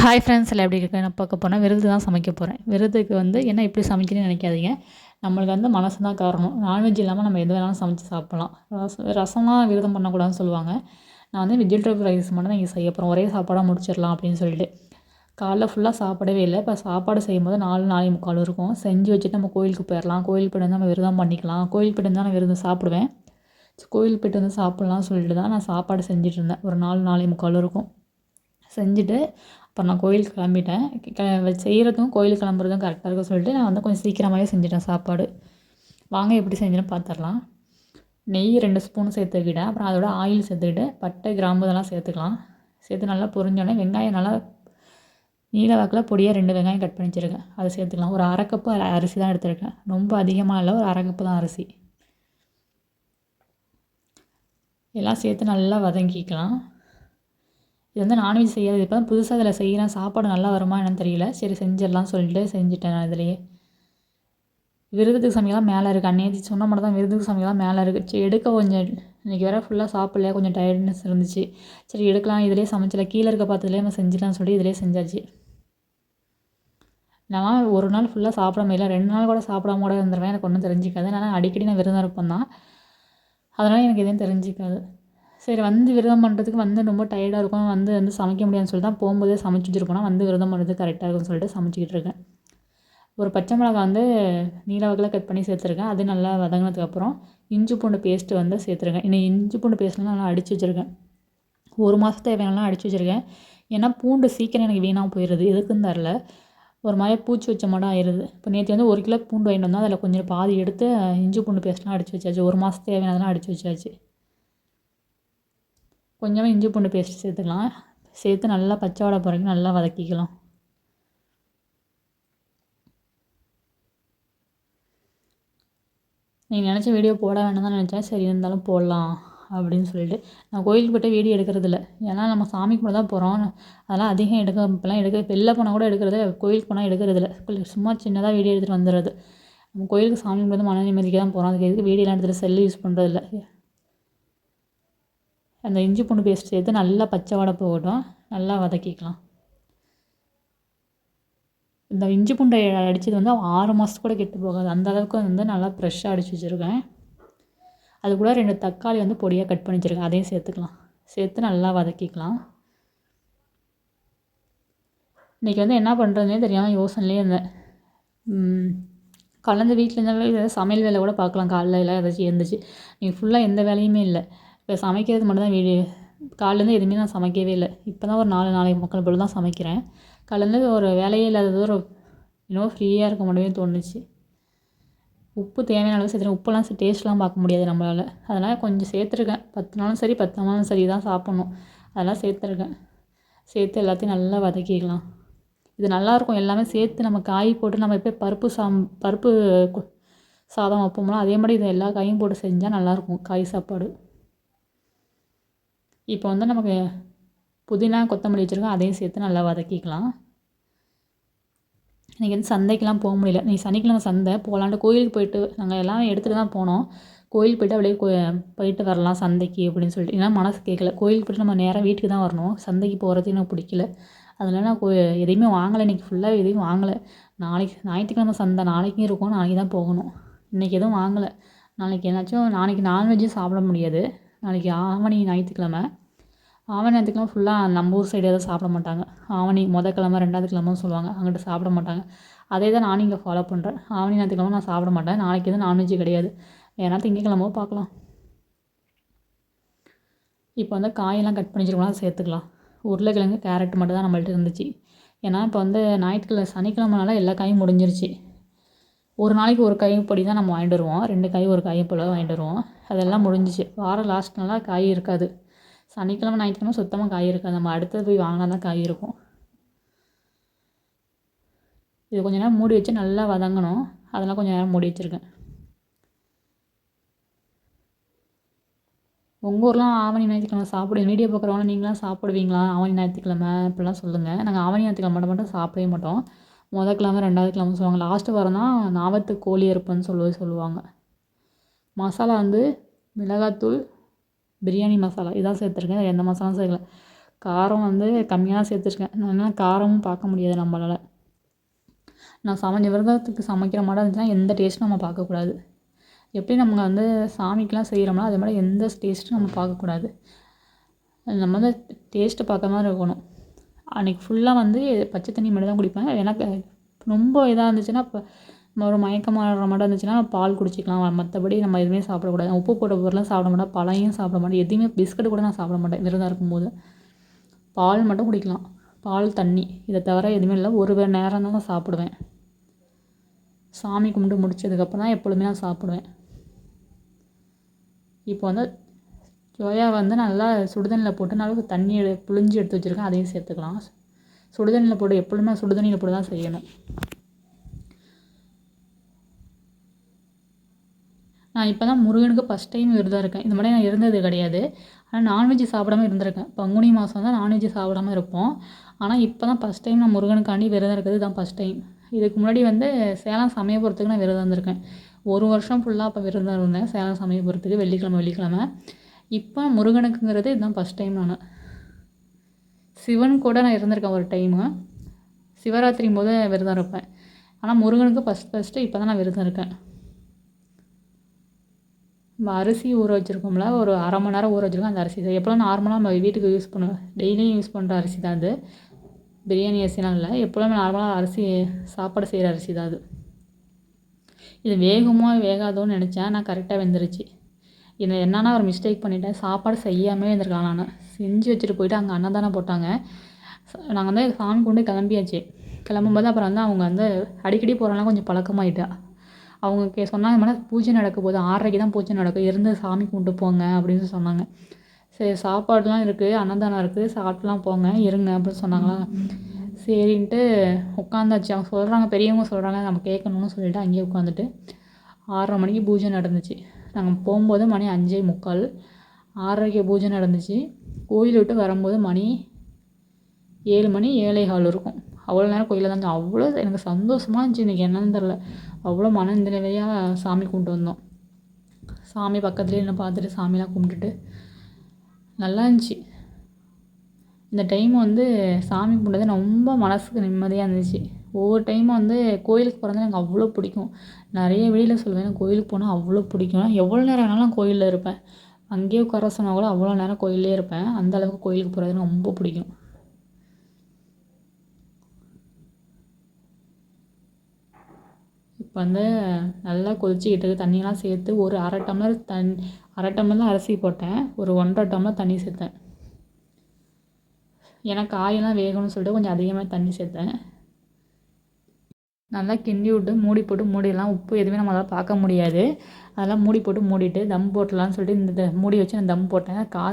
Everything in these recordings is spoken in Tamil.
ஹாய் ஃப்ரெண்ட்ஸ் எல்லாம் எப்படி இருக்கு நான் பார்க்க போனால் விருது தான் சமைக்க போகிறேன் விருதுக்கு வந்து என்ன இப்படி சமைக்கிறேன்னு நினைக்காதீங்க. நம்மளுக்கு வந்து மனசு தான் காரணம். நான்வெஜ் இல்லாமல் நம்ம எது வேணாலும் சமைச்சு சாப்பிட்லாம். ரசம் ரசம்லாம் விரதம் பண்ணக்கூடாதுன்னு சொல்லுவாங்க. நான் வந்து வெஜிடபிள் ரைஸ் மட்டும் தான் இங்கே செய்ய போகிறோம் ஒரே சாப்பாடாக முடிச்சிடலாம் அப்படின்னு சொல்லிட்டு. காலைல ஃபுல்லாக சாப்பிடவே இல்லை. இப்போ சாப்பாடு செய்யும்போது நாலு நாலு முக்கால் இருக்கும். செஞ்சு வச்சுட்டு நம்ம கோயிலுக்கு போயிடலாம். கோயில் போய்ட்டு வந்து நம்ம விரதம் பண்ணிக்கலாம். கோயில் போய்ட்டு வந்து நான் விரதம் சாப்பிடுவேன். கோயில் போய்ட்டு வந்து சாப்பிட்லாம் சொல்லிட்டு தான் நான் சாப்பாடு செஞ்சுட்டு இருந்தேன். ஒரு நாலு நாலு முக்கால் இருக்கும். செஞ்சுட்டு அப்புறம் நான் கோயிலுக்கு கிளம்பிட்டேன். க செய்கிறதும் கோயிலுக்கு கிளம்புறதும் கரெக்டாக இருக்கும் சொல்லிட்டு நான் வந்து கொஞ்சம் சீக்கிரமாகவே செஞ்சுட்டேன் சாப்பாடு. வாங்க எப்படி செஞ்சேன்னு பார்த்துடலாம் நெய் ரெண்டு ஸ்பூன் சேர்த்துக்கிட்டேன். அப்புறம் அதோட ஆயில் சேர்த்துக்கிட்டு பட்டை கிராம்பு இதெல்லாம் சேர்த்துக்கலாம். சேர்த்து நல்லா பொரிஞ்சோடனே வெங்காயம் நல்லா நீல வாக்கில் பொடியாக ரெண்டு வெங்காயம் கட் பண்ணி வச்சுருக்கேன். அதை சேர்த்துக்கலாம். ஒரு அரை கப்பு அரிசி தான் எடுத்துருக்கேன். ரொம்ப அதிகமாக இல்லை ஒரு அரை கப்பு தான் அரிசி. எல்லாம் சேர்த்து நல்லா வதங்கிக்கலாம். இது வந்து நான்வெஜ் செய்யாது இப்போ தான் புதுசாக இதில் செய்கிறேன் சாப்பாடு நல்லா வருமா என்னன்னு தெரியல. சரி செஞ்சிடலாம் சொல்லிட்டு செஞ்சுட்டேன் நான் இதுலேயே. விருதுக்கு சமையலாம் மேலே இருக்குது அன்னைக்கு சொன்ன மட்டும் தான் விருதுக்கு சமையலாம் மேலே இருக்குது சரி எடுக்க கொஞ்சம். இன்றைக்கி வேறு ஃபுல்லாக சாப்பிடல கொஞ்சம் டயர்ட்னஸ் இருந்துச்சு. சரி எடுக்கலாம். இதிலே சமைச்சல கீழே இருக்க பார்த்ததுலேயே நம்ம செஞ்சிடலாம்னு சொல்லி இதிலே செஞ்சாச்சு. நான் ஒரு நாள் ஃபுல்லாக சாப்பிடாம இல்லை ரெண்டு நாள் கூட சாப்பிடாம கூட இருந்துருவேன். எனக்கு ஒன்றும் தெரிஞ்சிக்காது. நான் அடிக்கடி நான் விரதம் இருப்பேன் தான் அதனால் எனக்கு எதுவும் தெரிஞ்சிக்காது. சரி வந்து விரதம் பண்ணுறதுக்கு வந்து ரொம்ப டயர்டாக இருக்கும். வந்து வந்து சமைக்க முடியாதுன்னு சொல்லிட்டு தான் போகும்போதே சமைச்சு வச்சுருப்போனா வந்து விரதம் பண்ணுறது கரெக்டாக இருக்கும்னு சொல்லிட்டு சமைச்சிக்கிட்டு இருக்கேன். ஒரு பச்சை மிளகா வந்து நீல வகையில் கட் பண்ணி சேர்த்துருக்கேன். அது நல்லா வதங்கினதுக்கப்புறம் இஞ்சி பூண்டு பேஸ்ட்டு வந்து சேர்த்துருக்கேன். இன்னும் இஞ்சி பூண்டு பேஸ்ட்லாம் நல்லா அடித்து வச்சுருக்கேன். ஒரு மாதம் தேவையானலாம் அடித்து வச்சுருக்கேன். ஏன்னா பூண்டு சீக்கிரம் எனக்கு வீணாக போயிடுது எதுக்குன்னு தரல ஒரு மாதிரி பூச்சி வச்ச மாடம் ஆயிடுது இப்போ நேற்று வந்து ஒரு கிலோ பூண்டு வாங்கிட்டு வந்தால் அதில் கொஞ்சம் பாதி எடுத்து இஞ்சி பூண்டு பேஸ்ட்லாம் அடித்து வச்சாச்சு. ஒரு மாதம் தேவையானதெல்லாம் அடித்து வச்சாச்சு. கொஞ்சமாக இஞ்சி பூண்டு பேஸ்ட் சேர்த்துக்கலாம். சேர்த்து நல்லா பச்சை வடை பிறகு நல்லா வதக்கிக்கலாம். நீங்கள் நினச்ச வீடியோ போட வேண்டாம் தான் நினச்சேன். சரி இருந்தாலும் போடலாம் அப்படின்னு சொல்லிட்டு. நான் கோயிலுக்கு போய்ட்டு வீடியோ எடுக்கிறதில்ல. ஏன்னா நம்ம சாமி கூட தான் போகிறோம் அதெல்லாம் அதிகம் எடுக்க இப்போலாம் எடுக்க வெளில போனால் கூட எடுக்கிறது கோயிலுக்கு போனால் எடுக்கிறதில்ல. சும்மா சின்னதாக வீடியோ எடுத்துகிட்டு வந்துடுறது. நம்ம கோயிலுக்கு சாமி கும்பிட்டு மன நிம்மதிக்கு தான் போகிறோம் அதுக்கு எதுக்கு வீடியோலாம் எடுத்துகிட்டு செல்லு யூஸ் பண்ணுறதில்ல அந்த இஞ்சி பூண்டு பேஸ்ட் சேர்த்து நல்லா பச்சை வடை போகட்டும் நல்லா வதக்கிக்கலாம். இந்த இஞ்சி பூண்டை அடித்தது வந்து ஆறு மாதத்துக்கு கூட கெட்டு போகாது. அந்த அளவுக்கு வந்து நல்லா ஃப்ரெஷ்ஷாக அடித்து வச்சுருக்கேன். அது கூட ரெண்டு தக்காளி வந்து பொடியாக கட் பண்ணி வச்சுருக்கேன். அதையும் சேர்த்துக்கலாம். சேர்த்து நல்லா வதக்கிக்கலாம். இன்றைக்கி வந்து என்ன பண்ணுறதுனே தெரியாமல் யோசனையிலே இருந்தேன். கலந்து வீட்டில் இருந்தாலும் சமையல் வேலை கூட பார்க்கலாம். காலைல எல்லாம் ஏதாச்சும் இருந்துச்சு நீங்கள் ஃபுல்லாக எந்த வேலையுமே இல்லை. இப்போ சமைக்கிறது மட்டும்தான் வீடியோ காலையிலேருந்து எதுவுமே நான் சமைக்கவே இல்லை. இப்போ தான் ஒரு நாலு நாளைக்கு மக்கள் போல் தான் சமைக்கிறேன். காலையிலேருந்து ஒரு வேலையே இல்லாதது ஒரு இன்னும் ஃப்ரீயாக இருக்க முடியும்னு தோணுச்சு. உப்பு தேவையான அளவு சேர்த்துருக்கேன் உப்புலாம் டேஸ்ட்லாம் பார்க்க முடியாது நம்மளால். அதனால் கொஞ்சம் சேர்த்துருக்கேன். பத்து நாளும் சரி பத்து நாளும் சரி தான் சாப்பிட்ணும். அதெல்லாம் சேர்த்துருக்கேன். சேர்த்து எல்லாத்தையும் நல்லா வதக்கிக்கலாம். இது நல்லாயிருக்கும் எல்லாமே சேர்த்து நம்ம காய் போட்டு நம்ம எப்போ பருப்பு சாம் பருப்பு சாதம் வைப்போம்னா அதே மாதிரி இதை எல்லா காயும் போட்டு செஞ்சால் நல்லாயிருக்கும் காய் சாப்பாடு. இப்போ வந்து நமக்கு புதினா கொத்தமல்லி வச்சுருக்கோம் அதையும் சேர்த்து நல்லா வதக்கிக்கலாம். இன்றைக்கி வந்து சந்தைக்கெலாம் போக முடியல. நீ சனிக்கிழமை சந்தை. போகலான்ட்டு கோயிலுக்கு போயிட்டு நாங்கள் எல்லாம் எடுத்துகிட்டு தான் போனோம். கோயில் போயிட்டு அப்படியே கோ போயிட்டு வரலாம் சந்தைக்கு அப்படின்னு சொல்லிட்டு. ஏன்னா மனசு கேட்கல கோயிலுக்கு போயிட்டு நம்ம நேராக வீட்டுக்கு தான் வரணும். சந்தைக்கு போகிறது எனக்கு பிடிக்கல. அதனால நான் கோ எதையுமே வாங்கலை. இன்றைக்கி ஃபுல்லாக எதையும் வாங்கலை. நாளைக்கு ஞாயிற்றுக்கிழமை சந்தை நாளைக்கும் இருக்கும். நாளைக்கு தான் போகணும். இன்றைக்கி எதுவும் வாங்கலை. நாளைக்கு என்னாச்சும் நாளைக்கு நான்வெஜ்ஜும் சாப்பிட முடியாது. நாளைக்கு ஆவணி ஞாயிற்றுக்கிழமை. ஆவணி ஞாயிற்றுக்கிழமை ஃபுல்லாக நம்ம ஊர் சைடு எதுவும் சாப்பிட மாட்டாங்க. ஆவணி மொதல் கிழமை ரெண்டாவது கிழமைன்னு சொல்லுவாங்க. அங்கிட்ட சாப்பிட மாட்டாங்க. அதே தான் நானும் இங்கே ஃபாலோ பண்ணுறேன் ஆவணி ஞாயிற்றுக்கிழமை நான் சாப்பிட மாட்டேன். நாளைக்கு எதுவும் நான்வெஜ் கிடையாது. ஏன்னா திங்கக்கிழமோ பார்க்கலாம். இப்போ வந்து காயெல்லாம் கட் பண்ணி வச்சுருக்கலாம் சேர்த்துக்கலாம். உருளைக்கிழங்கு கேரட் மட்டும் தான் நம்மள்ட்ட இருந்துச்சு. ஏன்னா இப்போ வந்து ஞாயிற்றுக்கிழமை சனிக்கிழமைனால எல்லா காயும் முடிஞ்சிருச்சு. ஒரு நாளைக்கு ஒரு காய் பொடி தான் நம்ம வாங்கிட்டு வருவோம். ரெண்டு காய் ஒரு காய் போல் வாங்கிட்டு வருவோம். அதெல்லாம் முடிஞ்சிச்சு. வாரம் லாஸ்ட் நாளாக காய் இருக்காது. சனிக்கிழமை ஞாயிற்றுக்கிழமை சுத்தமாக காய் இருக்காது. நம்ம அடுத்தது போய் வாங்கினா தான் காய் இருக்கும். இது கொஞ்சம் நேரம் மூடி வச்சு நல்லா வதங்கணும். அதெல்லாம் கொஞ்சம் நேரம் மூடி வச்சுருக்கேன். உங்கள் ஊர்லாம் ஆவணி ஞாயிற்றுக்கிழமை சாப்பிடு வீடியோ பார்க்குறவங்க நீங்களாம் சாப்பிடுவீங்களா? ஆவணி ஞாயிற்றுக்கிழமை இப்படிலாம் சொல்லுங்கள் நாங்கள் ஆவணி ஞாயிற்றுக்கிழமை மட்டும் மட்டும் சாப்பிடவே மாட்டோம். மொதல் கிழமை ரெண்டாவது கிழமை சொல்லுவாங்க. லாஸ்ட்டு வாரம் தான் நாவத்து கோழி அறுப்புன்னு சொல்லி சொல்லுவாங்க. மசாலா வந்து மிளகாத்தூள் பிரியாணி மசாலா இதான் சேர்த்துருக்கேன். எந்த மசாலாவும் சேர்க்கல. காரம் வந்து கம்மியாக சேர்த்துருக்கேன். ஏன்னா காரமும் பார்க்க முடியாது நம்மளால. நான் சமைஞ்ச விரதத்துக்கு சமைக்கிற மாதிரி இருந்துச்சுன்னா எந்த டேஸ்ட்டும் நம்ம பார்க்கக்கூடாது. எப்படி நம்ம வந்து சாமிக்கெலாம் செய்கிறோமோ அதே மாதிரி எந்த டேஸ்ட்டும் நம்ம பார்க்கக்கூடாது. நம்ம வந்து டேஸ்ட்டு பார்க்க மாதிரி இருக்கணும். அன்றைக்கி ஃபுல்லாக வந்து பச்சை தண்ணி மட்டும் தான் குடிப்பேன். எனக்கு ரொம்ப இதாக இருந்துச்சுன்னா இப்போ ஒரு மயக்கமாக வர மாதிரி இருந்துச்சுன்னா பால் குடிச்சிக்கலாம். மற்றபடி நம்ம எதுவுமே சாப்பிடக்கூடாது. உப்பு போட்ட பொருள்லாம் சாப்பிட மாட்டேன் பழையும் சாப்பிட மாட்டேன் எதுவுமே பிஸ்கட் கூட நான் சாப்பிட மாட்டேன். விரதம் இருக்கும்போது. பால் மட்டும் குடிக்கலாம். பால் தண்ணி. இதை தவிர எதுவுமே இல்லை. ஒரு நேரம் தான் நான் சாப்பிடுவேன். சாமி கும்பிட்டு முடிச்சதுக்கப்புறம் தான் எப்பொழுதுமே நான் சாப்பிடுவேன். இப்போ வந்து சோயா வந்து நல்லா சுடுதண்ணியில் போட்டு நல்லா தண்ணி எடு புழிஞ்சு எடுத்து வச்சுருக்கேன். அதையும் சேர்த்துக்கலாம். சுடுதண்ணியில் போட்டு எப்பொழுதுமே சுடுதண்ணியில் போட்டு தான் செய்யணும். நான் இப்போ தான் முருகனுக்கு ஃபஸ்ட் டைம் விரதம் இருக்கேன். இந்த மாதிரி நான் இருந்தது கிடையாது. ஆனால் நான்வெஜ் சாப்பிடாம இருந்திருக்கேன். பங்குனி மாதம் தான் நான்வெஜ் சாப்பிடாம இருப்போம். ஆனால் இப்போ தான் ஃபஸ்ட் டைம் நான் முருகனுக்காண்டி விரதம் இருக்கிறது தான் ஃபஸ்ட் டைம் இதுக்கு முன்னாடி வந்து சேலம் சமயபுரத்துக்கு நான் விரதம் இருந்திருக்கேன். ஒரு வருஷம் ஃபுல்லாக அப்போ விரதம் இருந்தேன். சேலம் சமயபுரத்துக்கு வெள்ளிக்கிழமை வெள்ளிக்கிழமை. இப்போ முருகனுக்குங்கிறது இதுதான் ஃபஸ்ட் டைம் நான். சிவன் கூட நான் இருந்திருக்கேன் ஒரு டைமு சிவராத்திரிங்கும் போது விரதம் இருப்பேன். ஆனால் முருகனுக்கு ஃபஸ்ட் ஃபஸ்ட்டு இப்போ தான் நான் விரதம் இருக்கேன். நம்ம அரிசி ஊற வச்சுருக்கோம்ல ஒரு அரை மணி நேரம் ஊற வச்சுருக்கோம் அந்த அரிசி தான். எப்போலாம் நார்மலாக நம்ம வீட்டுக்கு யூஸ் பண்ணுவோம் டெய்லியும் யூஸ் பண்ணுற அரிசி தான் அது. பிரியாணி அரிசிலாம் இல்லை எப்போதுமே நார்மலாக அரிசி சாப்பாடு செய்கிற அரிசி தான் அது. இது வேகமோ வேகாதோன்னு நினச்சேன் நான் கரெக்டாக வெந்துருச்சு. இது என்னன்னா ஒரு மிஸ்டேக் பண்ணிட்டேன் சாப்பாடு செய்யாமே இருந்திருக்கலாம் நான். செஞ்சு வச்சுட்டு போயிட்டு அங்கே அன்னதானம் போட்டாங்க. நாங்கள் வந்து சாமி கொண்டு கிளம்பியாச்சு. கிளம்பும்போது அப்புறம் வந்து அவங்க வந்து அடிக்கடி போகிறனால கொஞ்சம் பழக்கமாயிட்டா. அவங்க கே சொன்னாங்க மேலே பூஜை நடக்க போது ஆறரைக்கு தான் பூஜை நடக்கும். இருந்து சாமி கும்பிட்டு போங்க அப்படின்னு சொன்னாங்க. சரி சாப்பாடுலாம் இருக்குது அன்னதானம் இருக்குது சாப்பிட்டுலாம் போங்க இருங்க அப்படின்னு சொன்னாங்களா. சரின்ட்டு உட்காந்தாச்சு. அவங்க சொல்கிறாங்க பெரியவங்க சொல்கிறாங்க நம்ம கேட்கணும்னு சொல்லிட்டு அங்கேயே உட்காந்துட்டு ஆறரை மணிக்கு பூஜை நடந்துச்சு. நாங்கள் போகும்போது மணி அஞ்சே முக்கால். ஆறரைக்கு பூஜை நடந்துச்சு. கோயில் விட்டு வரும்போது மணி ஏழு மணி ஏழை ஹால் இருக்கும். அவ்வளோ நேரம் கோயிலில் தான் அவ்வளோ எனக்கு சந்தோஷமாக இருந்துச்சு. இன்றைக்கி என்னன்னு தெரில அவ்வளோ மன நிறைவையாக சாமி கும்பிட்டு வந்தோம். சாமி பக்கத்துலேயே நின்று பார்த்துட்டு சாமிலாம் கும்பிட்டுட்டு நல்லா இருந்துச்சு. இந்த டைம் வந்து சாமி கும்பிட்டது ரொம்ப மனசுக்கு நிம்மதியாக இருந்துச்சு. ஒவ்வொரு டைமும் வந்து கோயிலுக்கு போகிறது எனக்கு அவ்வளோ பிடிக்கும். நிறைய வெளியில் சொல்லுவேன் எனக்கு கோயிலுக்கு போனால் அவ்வளோ பிடிக்கும். எவ்வளோ நேரம் வேணாலும் கோயிலில் இருப்பேன். அங்கேயே உட்கார சொன்னால் கூட அவ்வளோ நேரம் கோயிலே இருப்பேன். அந்த அளவுக்கு கோயிலுக்கு போகிறது எனக்கு ரொம்ப பிடிக்கும் இப்போ வந்து நல்லா கொதிச்சுக்கிட்டு தண்ணியெல்லாம் சேர்த்து ஒரு அரை டம்ளர் தண் அரை டம்ளர் அரிசி போட்டேன். ஒரு ஒன்றரை டம்ளர் தண்ணி சேர்த்தேன். ஏன்னா காயெல்லாம் வேகணும்னு சொல்லிட்டு கொஞ்சம் அதிகமாக தண்ணி சேர்த்தேன். நல்லா கிண்டி விட்டு மூடி போட்டு மூடிடலாம். உப்பு எதுவுமே நம்மளால் பார்க்க முடியாது. அதெல்லாம் மூடி போட்டு மூடிட்டு தம் போட்டலான்னு சொல்லிட்டு இந்த மூடி வச்சு நான் தம் போட்டேன். கா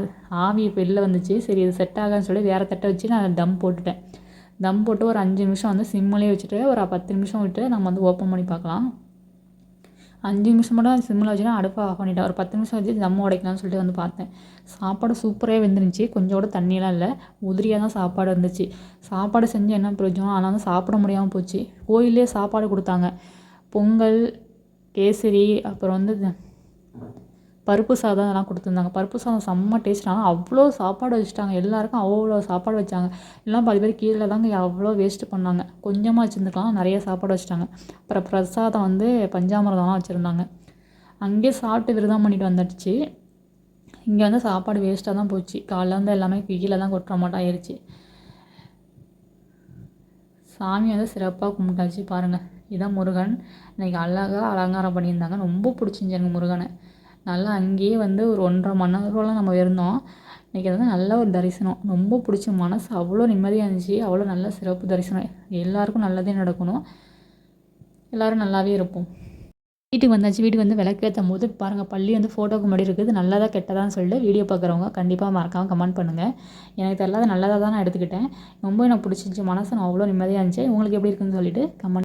ஆவி வெளில வந்துச்சு. சரி இது செட் ஆகாதுன்னு சொல்லி வேறு தட்டை வச்சு நான் தம் போட்டுட்டேன். தம் போட்டு ஒரு அஞ்சு நிமிஷம் வந்து சிம்மிலே வச்சுட்டு ஒரு பத்து நிமிஷம் விட்டு நம்ம வந்து ஓப்பன் பண்ணி பார்க்கலாம். அஞ்சு நிமிஷம் மட்டும் சிம்மில் வச்சுன்னா அடுப்பை ஆஃப் பண்ணிட்டேன் ஒரு பத்து நிமிஷம் வச்சு தம் உடைக்கலாம்னு சொல்லிட்டு வந்து பார்த்தேன். சாப்பாடு சூப்பராக வெந்துருந்துச்சு. கொஞ்சம் கூட தண்ணியெலாம் இல்லை. உதிரியாக தான் சாப்பாடு இருந்துச்சு. சாப்பாடு செஞ்சு என்ன பிரயோஜனம்? ஆனால் வந்து சாப்பிட முடியாமல் போச்சு. கோயிலே சாப்பாடு கொடுத்தாங்க. பொங்கல் கேசரி அப்புறம் வந்து பருப்பு சாதம் அதெல்லாம் கொடுத்துருந்தாங்க. பருப்பு சாதம் செம்ம டேஸ்ட் ஆனால் அவ்வளோ சாப்பாடு வச்சுட்டாங்க. எல்லாருக்கும் அவ்வளோ சாப்பாடு வச்சாங்க. எல்லாம் பாதி பேர் கீழே தாங்க அவ்வளோ வேஸ்ட்டு பண்ணாங்க. கொஞ்சமாக வச்சுருந்துக்கலாம். நிறைய சாப்பாடு வச்சுட்டாங்க. அப்புறம் பிரசாதம் வந்து பஞ்சாமிரதம்லாம் வச்சுருந்தாங்க. அங்கேயே சாப்பிட்டு விரதம் பண்ணிட்டு வந்துடுச்சு. இங்கே வந்து சாப்பாடு வேஸ்ட்டாக தான் போச்சு. காலைல வந்து எல்லாமே கீழே தான் கொட்டுற மாட்டோம் ஆயிடுச்சு சாமி வந்து சிறப்பாக கும்பிட்டாச்சு பாருங்கள் இதான் முருகன். இன்றைக்கி அழகாக அலங்காரம் பண்ணியிருந்தாங்க. ரொம்ப பிடிச்சிருந்துச்சி எனக்கு முருகனை. நல்லா அங்கேயே வந்து ஒரு ஒன்றரை மணி நேரம்லாம் நம்ம இருந்தோம். இன்றைக்கி வந்து நல்ல ஒரு தரிசனம். ரொம்ப பிடிச்ச மனசு. அவ்வளோ நிம்மதியாக இருந்துச்சு. அவ்வளோ நல்ல சிறப்பு தரிசனம். எல்லாருக்கும் நல்லதே நடக்கணும். எல்லோரும் நல்லாவே இருப்போம். வீட்டுக்கு வந்தாச்சு. வீட்டுக்கு வந்து விளக்கேற்றும் போது பாருங்கள் பள்ளி வந்து ஃபோட்டோக்கு முன்னாடி இருக்குது. நல்லதாக கெட்டதான்னு சொல்லிட்டு வீடியோ பார்க்குறவங்க கண்டிப்பாக மறக்காமல் கமெண்ட் பண்ணுங்கள் எனக்கு தெரியாத நல்லதாக தான் நான் எடுத்துக்கிட்டேன். ரொம்ப எனக்கு பிடிச்சிருந்துச்சி மனசு. நான் அவ்வளோ நிம்மதியாக இருந்துச்சு. உங்களுக்கு எப்படி இருக்குன்னு சொல்லிட்டு கமெண்ட்